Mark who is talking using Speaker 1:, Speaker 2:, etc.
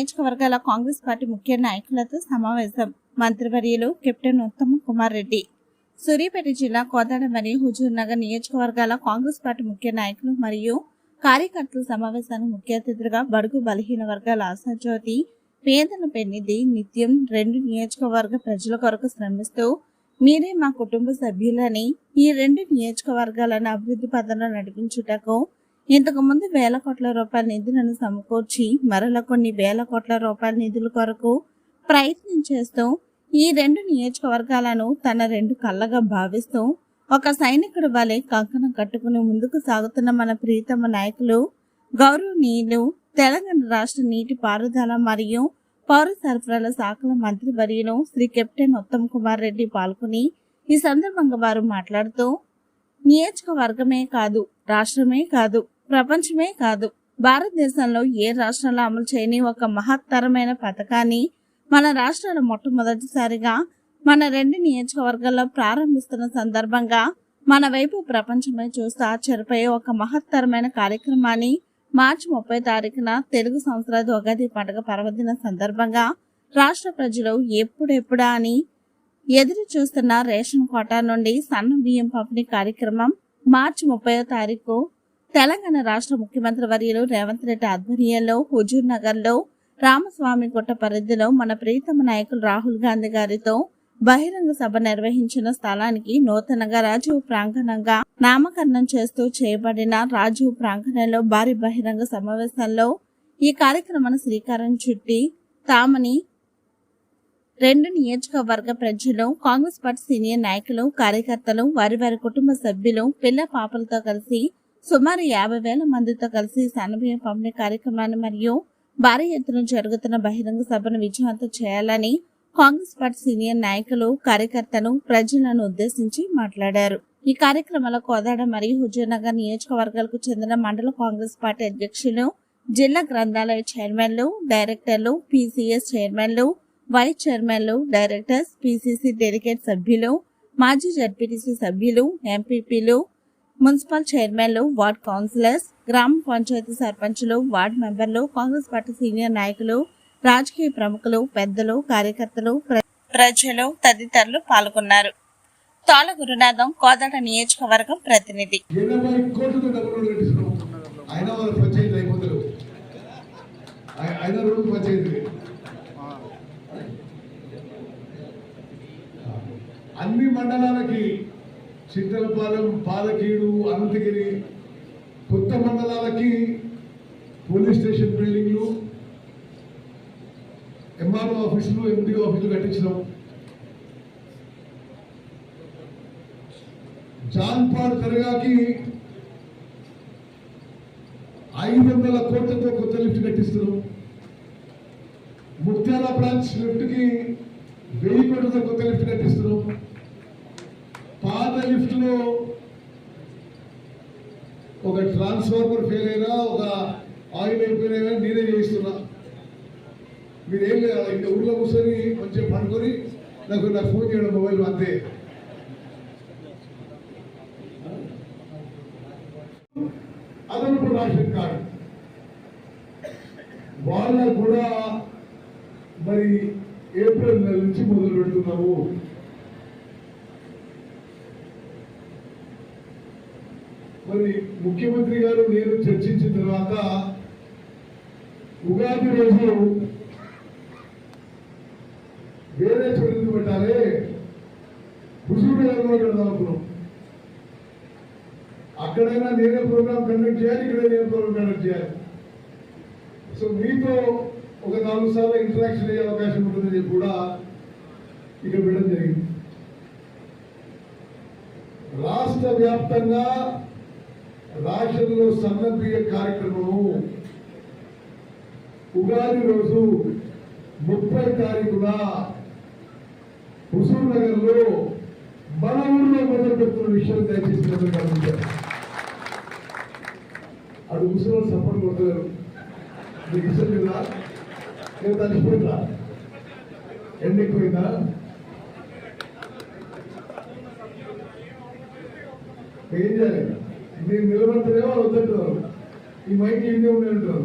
Speaker 1: నియోజకవర్గాల కాంగ్రెస్ పార్టీ ముఖ్య నాయకులతో సమావేశం. మంత్రివర్యులు కెప్టెన్ ఉత్తమ్ కుమార్ రెడ్డి. సూర్యాపేట జిల్లా కోదాడ మరియు హుజూర్ నగర్ నియోజకవర్గాల కాంగ్రెస్ పార్టీ ముఖ్య నాయకులు మరియు కార్యకర్తల సమావేశానికి ముఖ్య అతిథులుగా బడుగు బలహీన వర్గాల ఆశాజ్యోతి పేదల పెన్నిధి నిత్యం రెండు నియోజకవర్గ ప్రజల కొరకు శ్రమిస్తూ మీరే మా కుటుంబ సభ్యులని ఈ రెండు నియోజకవర్గాలను అభివృద్ధి పథంలో నడిపించుటకు ఇంతకు ముందు వేల కోట్ల రూపాయల నిధులను సమకూర్చి మరల కొన్ని వేల కోట్ల రూపాయల నిధుల కొరకు ప్రయత్నం చేస్తూ ఈ రెండు నియోజకవర్గాలను తన రెండు కళ్ళగా భావిస్తూ ఒక సైనికుడు వలె కంకణం కట్టుకుని ముందుకు సాగుతున్న మన ప్రీతమ నాయకులు గౌరవనీయులు తెలంగాణ రాష్ట్ర నీటి పారుదల మరియు పౌర సరఫరాల శాఖల మంత్రి వర్యులు శ్రీ కెప్టెన్ ఉత్తమ్ కుమార్ రెడ్డి పాల్గొని ఈ సందర్భంగా వారు మాట్లాడుతూ నియోజకవర్గమే కాదు రాష్ట్రమే కాదు ప్రపంచమే కాదు. భారతదేశంలో ఏ రాష్ట్రంలో అమలు చేయని ఒక మహత్తరమైన పథకాన్ని మన రాష్ట్రాలు మొట్టమొదటిసారిగా మన రెండు నియోజకవర్గాల్లో ప్రారంభిస్తున్న సందర్భంగా మన వైపు ప్రపంచమే చూస్తూ ఆశ్చర్యపోయే ఒక మహత్తరమైన కార్యక్రమాన్ని మార్చి ముప్పై తారీఖున తెలుగు సంవత్సరాది ఉగాది పండుగ పర్వదిన సందర్భంగా రాష్ట్ర ప్రజలు ఎప్పుడెప్పుడా అని ఎదురు చూస్తున్న రేషన్ కోటా నుండి సన్న బియ్యం పంపిణీ కార్యక్రమం మార్చి ముప్పై తారీఖు తెలంగాణ రాష్ట్ర ముఖ్యమంత్రి వర్యులు రేవంత్ రెడ్డి ఆధ్వర్యంలో హుజూర్ నగర్లో రామస్వామి గుట్ట పరిధిలో మన ప్రీతమ నాయకులు రాహుల్ గాంధీ గారితో బహిరంగ సభ నిర్వహించిన స్థలానికి నూతనంగా రాజీవ్ ప్రాంగణంగా నామకరణం చేస్తూ చేయబడిన రాజీవ్ ప్రాంగణంలో భారీ బహిరంగ సమావేశంలో ఈ కార్యక్రమాన్ని శ్రీకారం చుట్టి తామని రెండు నియోజకవర్గ ప్రజలు కాంగ్రెస్ పార్టీ సీనియర్ నాయకులు కార్యకర్తలు వారి వారి కుటుంబ సభ్యులు పిల్ల పాపలతో కలిసి సుమారు యాభై వేల మందితో కలిసి సన్నబియ్యం పంపిణీ కార్యక్రమాన్ని మరియు భారీ ఎత్తున జరుగుతున్న బహిరంగ సభను విజయవంతం చేయాలని కాంగ్రెస్ పార్టీ సీనియర్ నాయకులు కార్యకర్తలు ప్రజలను ఉద్దేశించి మాట్లాడారు. ఈ కార్యక్రమంలో కోదాడ మరియు హుజూర్నగర్ నియోజకవర్గాలకు చెందిన మండల కాంగ్రెస్ పార్టీ అధ్యక్షులు జిల్లా గ్రంథాలయ చైర్మన్లు డైరెక్టర్లు పీసీఎస్ చైర్మన్లు వైస్ చైర్మన్లు డైరెక్టర్స్ పీసీసీ డెలిగేట్ సభ్యులు మాజీ జడ్పీటీసీ సభ్యులు ఎంపీపీలు మున్సిపల్ చైర్మన్లు వార్డ్ కౌన్సిలర్స్ గ్రామ పంచాయతీ సర్పంచులు వార్డ్ మెంబర్లు కాంగ్రెస్ పార్టీ సీనియర్ నాయకులు రాజకీయ ప్రముఖులు పెద్దలు కార్యకర్తలు ప్ర- ప్రజలు తదితరులు పాల్గొన్నారు. తోల గురునాథం కోదాడ నియోజకవర్గం ప్రతినిధి.
Speaker 2: అన్ని మండలాలకి చిత్తలపాలెం పాలకీడు అనంతగిరి కొత్త మండలాలకి పోలీస్ స్టేషన్ బిల్డింగ్లు ఎంఆర్ఓ ఆఫీసులు ఎండిఓ ఆఫీసులు కట్టించినాం. జాన్పాడ్ దర్గాకి ఐదు వందల కోట్లతో కొత్త లిఫ్ట్ కట్టిస్తున్నాం. ముత్యాల బ్రాంచ్ లిఫ్ట్కి వెయ్యి కోట్లతో కొత్త లిఫ్ట్ కట్టిస్తున్నాం. లిఫ్ట్లో లిఫ్ట్లో ఒక ట్రాన్స్ఫార్మర్ ఫెయిల్ అయినా ఒక ఆయిల్ అయిపోయినా కానీ నేనే చేయిస్తున్నా. మీరేం లేదు ఇంత ఊళ్ళో కూర్చొని కొంచెం పడుకొని నాకు నాకు ఫోన్ చేయడం మొబైల్ అంతే. అదనపు రాషన్ కార్డు. వాళ్ళకు కూడా మరి ఏప్రిల్ నెల నుంచి మొదలు పెడుతున్నాము. మరి ముఖ్యమంత్రి గారు నేను చర్చించిన తర్వాత ఉగాది రోజు వేరే చోటు పెట్టాలి. హుజూరు నగర్లో పెడదాం అనుకున్నాం. అక్కడైనా నేనే ప్రోగ్రామ్ కండక్ట్ చేయాలి ఇక్కడ నేను ప్రోగ్రామ్ కండక్ట్ చేయాలి. సో మీతో ఒక నాలుగు సార్లు ఇంటరాక్షన్ అయ్యే అవకాశం ఉంటుందని కూడా ఇక్కడ పెట్టడం జరిగింది. రాష్ట్ర వ్యాప్తంగా రాష్ట్రంలో సన్నబియ్య కార్యక్రమము ఉగాది రోజు ముప్పై తారీఖున హుసూర్ నగర్లో మన ఊళ్ళో మొదలు విషయం దయచేసి అది ముసలి సపోర్ట్ కొట్టలేరు మీకు ఇష్టం కదా నేను తలిసిపోయిందా ఎండ ఏం చేయలేదు నేను నిలబడితేనే వాళ్ళు వద్దంటున్నారు ఈ మైక్ ఇండియా ఉండే ఉంటారు